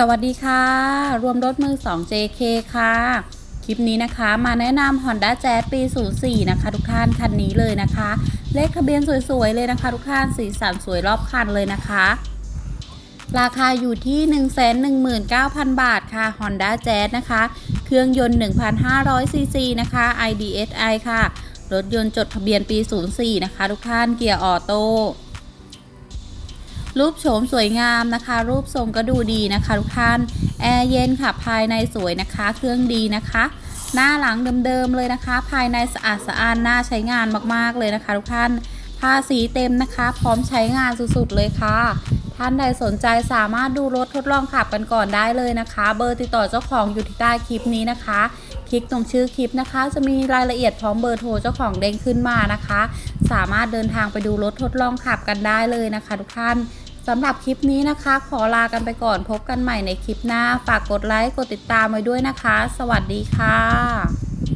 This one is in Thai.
สวัสดีค่ะ รวมรถมือ 2 JK ค่ะ คลิปนี้นะคะ มาแนะนำ Honda Jazz ปี 04 นะคะ ทุกท่านคันนี้เลยนะคะ เลขทะเบียนสวยๆ เลยนะคะ ทุกท่านสีสันสวยรอบคันเลยนะคะ ราคาอยู่ที่ 119,000 บาทค่ะ Honda Jazz นะคะ เครื่องยนต์1,500 ซีซีนะคะ IDSI ค่ะ รถยนต์จดทะเบียนปี 04 นะคะ ทุกท่านเกียร์ออโต้ รูปโฉมสวยงามนะคะ รูปทรงก็ดูดีนะคะทุกท่านแอร์เย็นค่ะภายในสวยนะคะ เครื่องดีนะคะ หน้าหลังเดิมๆเลยนะคะ ภายในสะอาดสะอ้านน่าใช้งานมากๆเลยนะคะ ทุกท่านภาษีเต็มนะคะ พร้อมใช้งานสุดๆเลยค่ะ ท่านใดสนใจสามารถดูรถทดลองขับกันก่อนได้เลยนะคะ เบอร์ติดต่อเจ้าของอยู่ที่ใต้คลิปนี้นะคะคลิกตรงชื่อคลิปนะคะ จะมีรายละเอียดพร้อมเบอร์โทรเจ้าของเด้งขึ้นมานะคะ สามารถเดินทางไปดูรถทดลองขับกันได้เลยนะคะ ทุกท่าน สำหรับคลิปนี้นะคะ ขอลากันไปก่อนพบกันใหม่ในคลิปหน้า ฝากกดไลค์ กดติดตามไว้ด้วยนะคะ สวัสดีค่ะ